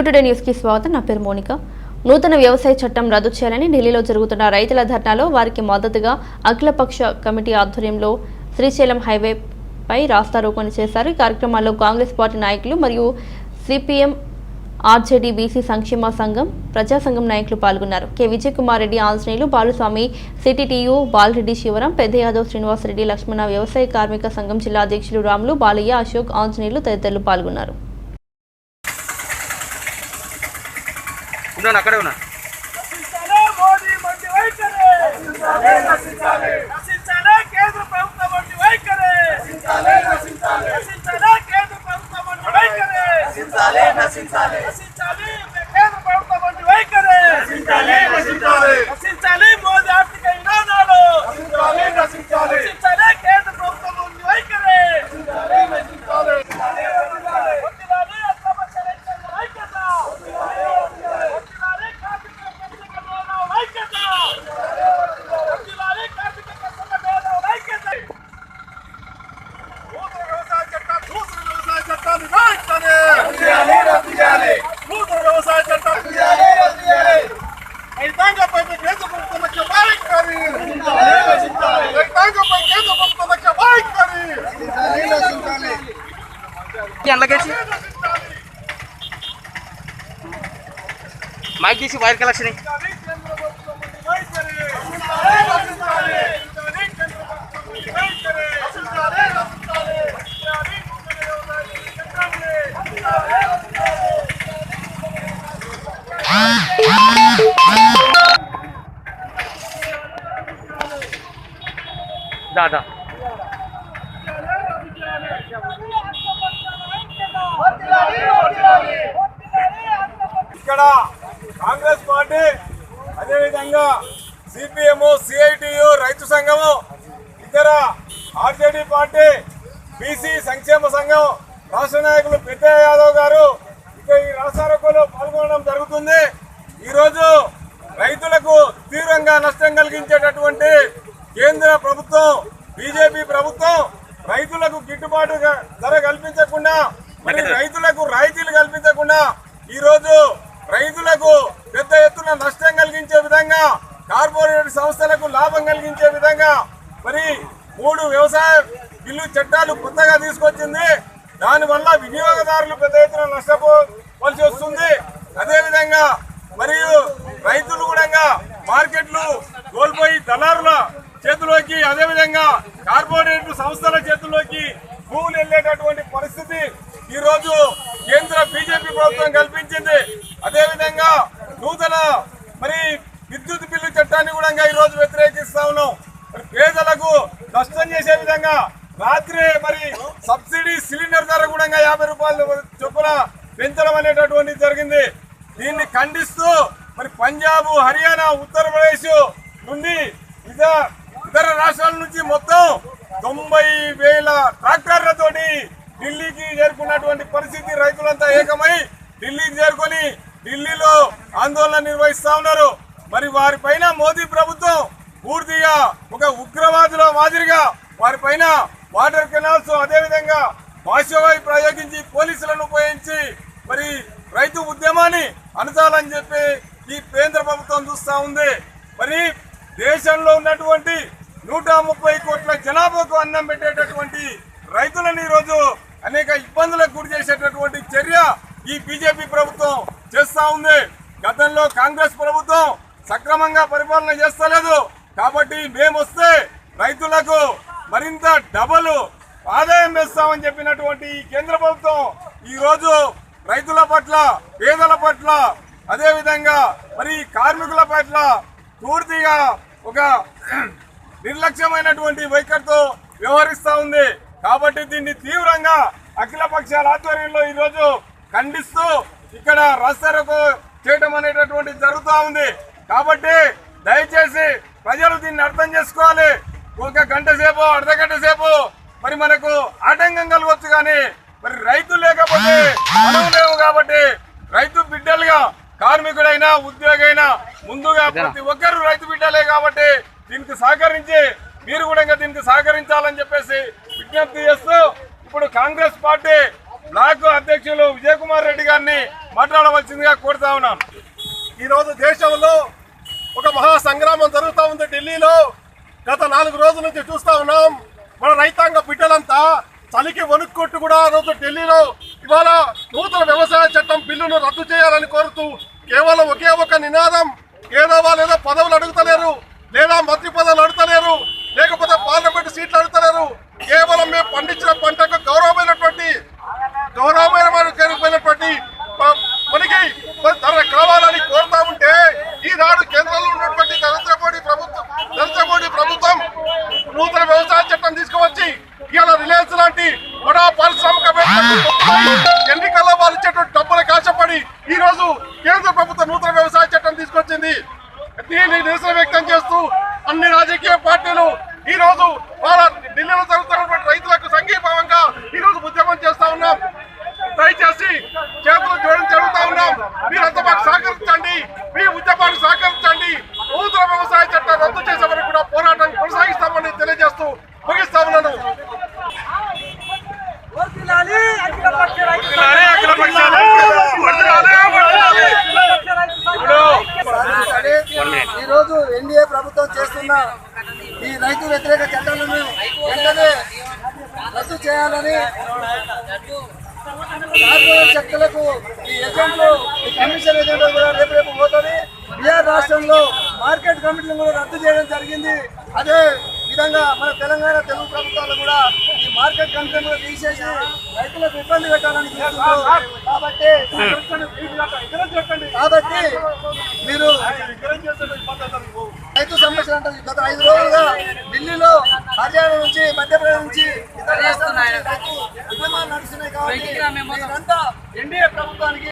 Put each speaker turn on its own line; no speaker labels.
యూటుడే న్యూస్కి స్వాగతం. నా పేరు మోనిక. నూతన వ్యవసాయ చట్టం రద్దు చేయాలని ఢిల్లీలో జరుగుతున్న రైతుల ధర్నాలో వారికి మద్దతుగా అఖిలపక్ష కమిటీ ఆధ్వర్యంలో శ్రీశైలం హైవేపై రాస్తారోకోని చేశారు. ఈ కార్యక్రమాల్లో కాంగ్రెస్ పార్టీ నాయకులు మరియు సిపిఎం ఆర్జేడీ బీసీ సంక్షేమ సంఘం ప్రజా సంఘం నాయకులు పాల్గొన్నారు. కె. విజయ్ కుమార్ రెడ్డి ఆంజనేయులు బాలుస్వామి సిటిటియు బాలరెడ్డి శివరాం పెద్ద యాదవ్ శ్రీనివాసరెడ్డి లక్ష్మణ వ్యవసాయ కార్మిక సంఘం జిల్లా అధ్యక్షులు రాములు బాలయ్య అశోక్ ఆంజనేయులు తదితరులు పాల్గొన్నారు.
ఉన్నాను అక్కడే ఉన్నా.
నశించాలే. నశించాలే నశించాలే.
कैन लगे माइक दी वायर के लक्ष्य दादा।
ఇక్కడ కాంగ్రెస్ పార్టీ అదేవిధంగా సిపిఎం సిఐటియు రైతు సంఘము ఇతర ఆర్జేడీ పార్టీ బీసీ సంక్షేమ సంఘం రాష్ట్ర నాయకులు పెద్ద యాదవ్ గారు ఇక ఈ రాష్ట్రారోకోలో పాల్గొనడం జరుగుతుంది. ఈరోజు రైతులకు తీవ్రంగా నష్టం కలిగించేటటువంటి కేంద్ర ప్రభుత్వం బీజేపీ ప్రభుత్వం రైతులకు గిట్టుబాటు ధర కల్పించకుండా రైతులకు రాయితీలు కల్పించకుండా ఈ రోజు రైతులకు పెద్ద ఎత్తున నష్టం కలిగించే విధంగా కార్పొరేట్ సంస్థలకు లాభం కలిగించే విధంగా మరి మూడు వ్యవసాయ బిల్లు చట్టాలు కొత్తగా తీసుకొచ్చింది. దానివల్ల వినియోగదారులు పెద్ద ఎత్తున నష్టపోవలసి వస్తుంది. అదేవిధంగా మరియు రైతులు కూడా మార్కెట్లు కోల్పోయి దళారుల చేతిలోకి అదేవిధంగా కార్పొరేట్ సంస్థల చేతుల్లోకి భూములు వెళ్ళేటటువంటి పరిస్థితి ఈరోజు కేంద్ర బీజేపీ ప్రభుత్వం కల్పించింది. అదేవిధంగా నూతన మరి విద్యుత్ బిల్లు చట్టాన్ని కూడా ఈ రోజు వ్యతిరేకిస్తా ఉన్నాం. మరి పేదలకు నష్టం చేసే విధంగా రాత్రి మరి సబ్సిడీ సిలిండర్ ధర కూడా యాభై రూపాయలు చొప్పున పెంచడం అనేటటువంటిది జరిగింది. దీన్ని ఖండిస్తూ మరి పంజాబ్ హర్యానా ఉత్తరప్రదేశ్ నుండి ఇతర ఇతర రాష్ట్రాల నుంచి మొత్తం తొంభై వేల ట్రాక్టర్లతోటి ఢిల్లీకి చేరుకున్నటువంటి పరిస్థితి రైతులంతా ఏకమై ఢిల్లీకి చేరుకొని ఢిల్లీలో ఆందోళన నిర్వహిస్తా ఉన్నారు. మరి వారిపైన మోదీ ప్రభుత్వం పూర్తిగా ఒక ఉగ్రవాదుల మాదిరిగా వారిపైన వాటర్ కెనాల్స్ అదేవిధంగా భాషవాయి ప్రయోగించి పోలీసులను ఉపయోగించి మరి రైతు ఉద్యమాన్ని అనచాలని చెప్పి ఈ కేంద్ర ప్రభుత్వం చూస్తా ఉంది. మరి దేశంలో ఉన్నటువంటి నూట ముప్పై కోట్ల జనాభాకు అన్నం పెట్టేటటువంటి రైతులను ఈరోజు అనేక ఇబ్బందులకు గురి చేసేటటువంటి చర్య ఈ బీజేపీ ప్రభుత్వం చేస్తా ఉంది. గతంలో కాంగ్రెస్ ప్రభుత్వం సక్రమంగా పరిపాలన చేస్తలేదు. కాబట్టి మేము వస్తే రైతులకు మరింత డబల్ ఆదాయం వేస్తామని చెప్పినటువంటి కేంద్ర ప్రభుత్వం ఈరోజు రైతుల పట్ల పేదల పట్ల అదేవిధంగా మరి కార్మికుల పట్ల పూర్తిగా ఒక నిర్లక్ష్యమైనటువంటి వైఖరితో వ్యవహరిస్తూ ఉంది. కాబట్టి దీన్ని తీవ్రంగా అఖిల పక్షాల ఆధ్వర్యంలో ఈరోజు ఖండిస్తూ ఇక్కడ రాస్తారోకో చేయడం అనేటటువంటి జరుగుతూ ఉంది. కాబట్టి దయచేసి ప్రజలు దీన్ని అర్థం చేసుకోవాలి. ఒక గంట సేపు అర్ధ గంట సేపు మరి మనకు ఆటంకం కలగవచ్చు కానీ మరి రైతు లేకపోతే మనం లేవు కాబట్టి రైతు బిడ్డలుగా కార్మికుడైనా ఉద్యోగైనా ముందుగా ప్రతి ఒక్కరు రైతు బిడ్డలే కాబట్టి దీనికి సహకరించి మీరు కూడా ఇంకా దీనికి సహకరించాలని చెప్పేసి విజ్ఞప్తి చేస్తూ ఇప్పుడు కాంగ్రెస్ పార్టీ బ్లాక్ అధ్యక్షులు విజయ్ కుమార్ రెడ్డి గారిని
మాట్లాడవలసిందిగా కోరుతా ఉన్నాను. ఈరోజు దేశంలో ఒక మహా సంగ్రామం జరుగుతూ ఉంది. ఢిల్లీలో గత నాలుగు రోజుల నుంచి చూస్తా ఉన్నాం. మన రైతాంగ బిడ్డలంతా చలికి వణుక్కొట్టు కూడా ఆ రోజు ఢిల్లీలో ఇవాళ నూతన వ్యవసాయ చట్టం బిల్లును రద్దు చేయాలని కోరుతూ కేవలం ఒకే ఒక నినాదం. ఏదో లేదా పదవులు అడుగుతలేరు లేదా మంత్రి పదవులు అడుగుతలేరు లేకపోతే పార్లమెంట్ సీట్లు అడుగుతలేరు. కేవలం మేము పండించిన పంటకు గౌరవమైన గౌరవమైనటువంటి గౌరవమైనటువంటి ప- మనకి ధర కావాలని కోరుతా ఉంటే ఈనాడు కేంద్రంలో ఉన్నటువంటి నరేంద్ర మోడీ ప్రభుత్వం నరేంద్ర మోడీ ప్రభుత్వం నూతన వ్యవసాయ చట్టం తీసుకువచ్చి ఇవాళ రిలయన్స్ లాంటి బడా పారిశ్రామికవేత్తలు ఎన్నికల్లో వాళ్ళు ఇచ్చేటువంటి డబ్బులు కాశపడి ఈ రోజు కేంద్ర ప్రభుత్వం నూతన వ్యవసాయ చట్టం తీసుకొచ్చింది. దీన్ని నిరసన వ్యక్తం చేస్తూ అన్ని రాజకీయ పార్టీలు ఈ రోజు వాళ్ళ ఢిల్లీలో జరుగుతున్నటువంటి రైతులకు సంఘీభావంగా ఈ రోజు ఉద్యమం చేస్తా ఉన్నాం దయచేసి చేతులు జోడించి జరుగుతా ఉన్నాం మీరంతా మాకు సహకరించండి మీ ఉద్యమాన్ని సహకరించండి నూతన వ్యవసాయ చట్టం రద్దు చేసే వరకు కూడా పోరాటం కొనసాగిస్తామని తెలియజేస్తూ ముగిస్తా ఉన్నాను
వర్ధిల్లాలి అఖిల పక్ష రైతు
వర్ధిల్లాలి అఖిల పక్షాలు. వర్ధిల్లాలి, వర్ధిల్లాలి.
ఈ రోజు ఎన్డీఏ ప్రభుత్వం చేస్తున్న. ఈ రైతు వ్యతిరేక చట్టాలను వెంటనే రద్దు చేయాలని కార్పొరేట్ శక్తులకు ఈ ఏజెంట్లు ఈ కమిషన్ ఏజెంట్లు కూడా రేపు రేపు పోతుంది. బీఆర్ రాష్ట్రంలో మార్కెట్ కమిటీలను కూడా రద్దు చేయడం జరిగింది. అదే విధంగా మన తెలంగాణ తెలుగు ప్రభుత్వాలు కూడా ఈ మార్కెట్ కమిటీలను కూడా తీసేసి రైతులకు ఇబ్బంది పెట్టాలని కాబట్టి కాబట్టి మీరు రైతు సమస్యలు అంటే గత ఐదు రోజులుగా ఢిల్లీలో హర్యానా నుంచి మధ్యప్రదేశ్ నుంచి ఇతర రాష్ట్రాల నుంచి రైతు ఉద్యమాలు నడుస్తున్నాయి కాబట్టి ఎన్డీఏ ప్రభుత్వానికి